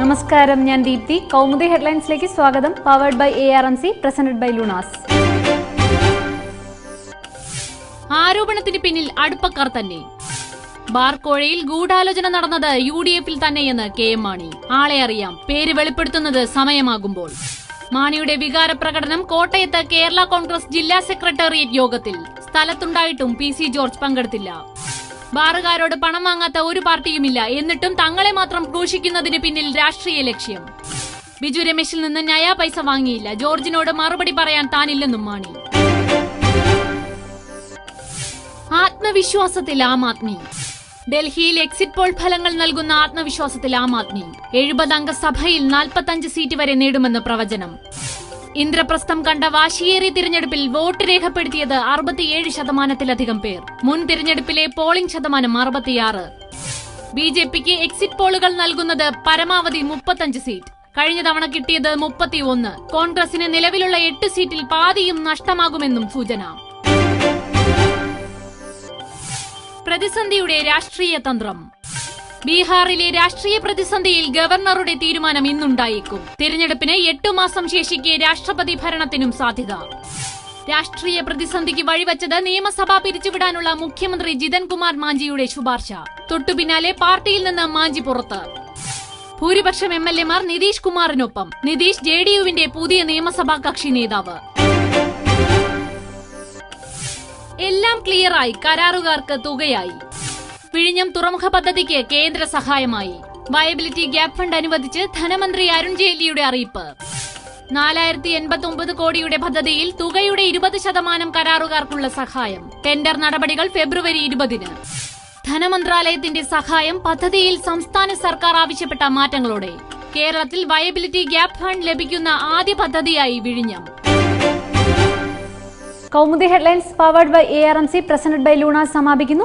നമസ്കാരം ഞാൻ ദീപ്തി. കൗമുദി ഹെഡ്ലൈൻസിലേക്ക് സ്വാഗതം. Powered by A R M C presented by Lunaz ആരോപണത്തിന് പിന്നിൽ അടുപ്പക്കാർ തന്നെ. ബാർക്കോഴയിൽ ഗൂഢാലോചന നടന്നത് യു ഡി എഫിൽ തന്നെയെന്ന് കെ എം മാണി. ആളെ അറിയാം. പേര് വെളിപ്പെടുത്തുന്നത് സമയമാകുമ്പോൾ. മാണിയുടെ വികാര പ്രകടനം കോട്ടയത്ത് കേരള കോൺഗ്രസ് ജില്ലാ സെക്രട്ടേറിയറ്റ് യോഗത്തിൽ. സ്ഥലത്തുണ്ടായിട്ടും പി സി ജോർജ് പങ്കെടുത്തില്ല. ബാറുകാരോട് പണം വാങ്ങാത്ത ഒരു പാർട്ടിയുമില്ല. എന്നിട്ടും തങ്ങളെ മാത്രം ക്രൂശിക്കുന്നതിന് പിന്നിൽ രാഷ്ട്രീയ ലക്ഷ്യം. ബിജു രമേശിൽ നിന്ന് നയാ പൈസ വാങ്ങിയില്ല. ജോർജിനോട് മറുപടി പറയാൻ താനില്ലെന്നും മാണി. ആത്മവിശ്വാസത്തിൽ ആം ആദ്മി. ഡൽഹിയിൽ എക്സിറ്റ് പോൾ ഫലങ്ങൾ നൽകുന്ന ആത്മവിശ്വാസത്തിൽ ആം ആദ്മി. എഴുപതംഗ സഭയിൽ നാൽപ്പത്തഞ്ച് സീറ്റ് വരെ നേടുമെന്ന് പ്രവചനം. ഇന്ദ്രപ്രസ്ഥം കണ്ട വാശിയേറിയ തിരഞ്ഞെടുപ്പിൽ വോട്ട് രേഖപ്പെടുത്തിയത് അറുപത്തിയേഴ് ശതമാനത്തിലധികം പേർ. മുൻ തിരഞ്ഞെടുപ്പിലെ പോളിംഗ് ശതമാനം അറുപത്തിയാറ്. ബി ജെ പിക്ക് എക്സിറ്റ് പോളുകൾ നൽകുന്നത് പരമാവധി മുപ്പത്തഞ്ച് സീറ്റ്. കഴിഞ്ഞ തവണ കിട്ടിയത് മുപ്പത്തിയൊന്ന്. കോൺഗ്രസിന് നിലവിലുള്ള എട്ട് സീറ്റിൽ പാതിയും നഷ്ടമാകുമെന്നും സൂചന. പ്രതിസന്ധിയുടെ രാഷ്ട്രീയ തന്ത്രം. ബീഹാറിലെ രാഷ്ട്രീയ പ്രതിസന്ധിയിൽ ഗവർണറുടെ തീരുമാനം ഇന്നുണ്ടായേക്കും. തിരഞ്ഞെടുപ്പിന് എട്ടു മാസം ശേഷിക്കെ രാഷ്ട്രപതി ഭരണത്തിനും സാധ്യത. രാഷ്ട്രീയ പ്രതിസന്ധിക്ക് വഴിവച്ചത് നിയമസഭ പിരിച്ചുവിടാനുള്ള മുഖ്യമന്ത്രി ജിതൻകുമാർ മാഞ്ചിയുടെ ശുപാർശ. തൊട്ടുപിന്നാലെ പാർട്ടിയിൽ നിന്ന് മാഞ്ചി പുറത്ത്. ഭൂരിപക്ഷം എം എൽ എമാർ നിതീഷ് കുമാറിനൊപ്പം. നിതീഷ് ജെ ഡി യുവിന്റെ പുതിയ നിയമസഭാ കക്ഷി നേതാവ്. എല്ലാം ക്ലിയറായി. കരാറുകാർക്ക് തുകയായി. വിഴിഞ്ഞം തുറമുഖ പദ്ധതിക്ക് കേന്ദ്ര സഹായമായി. വയബിലിറ്റി ഗ്യാപ് ഫണ്ട് അനുവദിച്ച് ധനമന്ത്രി അരുൺ ജെയ്റ്റ്ലിയുടെ അറിയിപ്പ്. നാലായിരത്തി എൺപത്തി ഒമ്പത് കോടിയുടെ പദ്ധതിയിൽ തുകയുടെ ഇരുപത് ശതമാനം കരാറുകാർക്കുള്ള സഹായം. ടെൻഡർ നടപടികൾ ഫെബ്രുവരി ഇരുപതിന്. ധനമന്ത്രാലയത്തിന്റെ സഹായം പദ്ധതിയിൽ സംസ്ഥാന സർക്കാർ ആവശ്യപ്പെട്ട മാറ്റങ്ങളോടെ. കേരളത്തിൽ വയബിലിറ്റി ഗ്യാപ് ഫണ്ട് ലഭിക്കുന്ന ആദ്യ പദ്ധതിയായി വിഴിഞ്ഞം. Kaumudi headlines powered by A R M C presented by Luna സമാപിക്കുന്നു.